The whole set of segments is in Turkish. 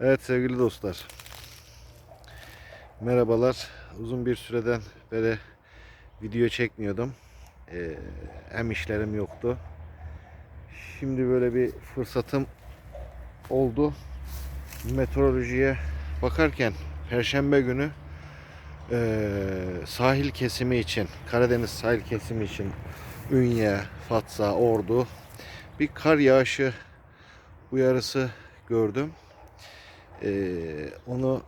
Evet sevgili dostlar. Merhabalar. Uzun bir süreden beri video çekmiyordum. Ee, hem işlerim yoktu. Şimdi böyle bir fırsatım oldu. Meteorolojiye bakarken Perşembe günü ee, sahil kesimi için, Karadeniz sahil kesimi için Ünye, Fatsa, Ordu bir kar yağışı uyarısı gördüm. Ee, onu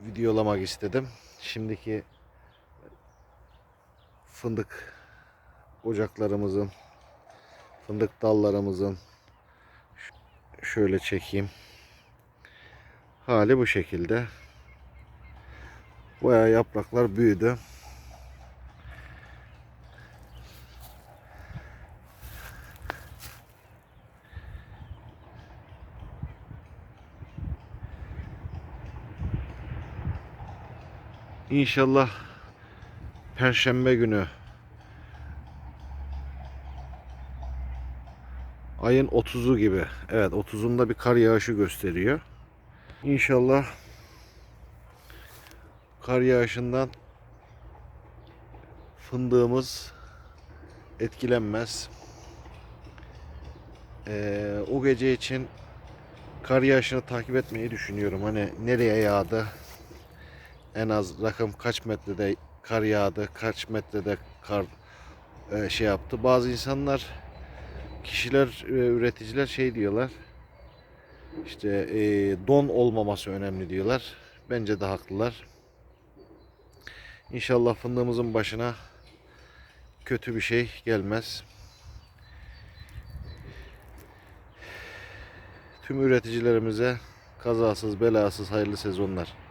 videolamak istedim. Şimdiki fındık ocaklarımızın, fındık dallarımızın şöyle çekeyim. Hali bu şekilde. Bayağı yapraklar büyüdü. İnşallah Perşembe günü ayın 30'u gibi. Evet 30'unda bir kar yağışı gösteriyor. İnşallah kar yağışından fındığımız etkilenmez. Ee, o gece için kar yağışını takip etmeyi düşünüyorum. Hani nereye yağdı? En az rakım kaç metrede kar yağdı, kaç metrede kar e, şey yaptı. Bazı insanlar, kişiler, e, üreticiler şey diyorlar. İşte e, don olmaması önemli diyorlar. Bence de haklılar. İnşallah fındığımızın başına kötü bir şey gelmez. Tüm üreticilerimize kazasız belasız hayırlı sezonlar.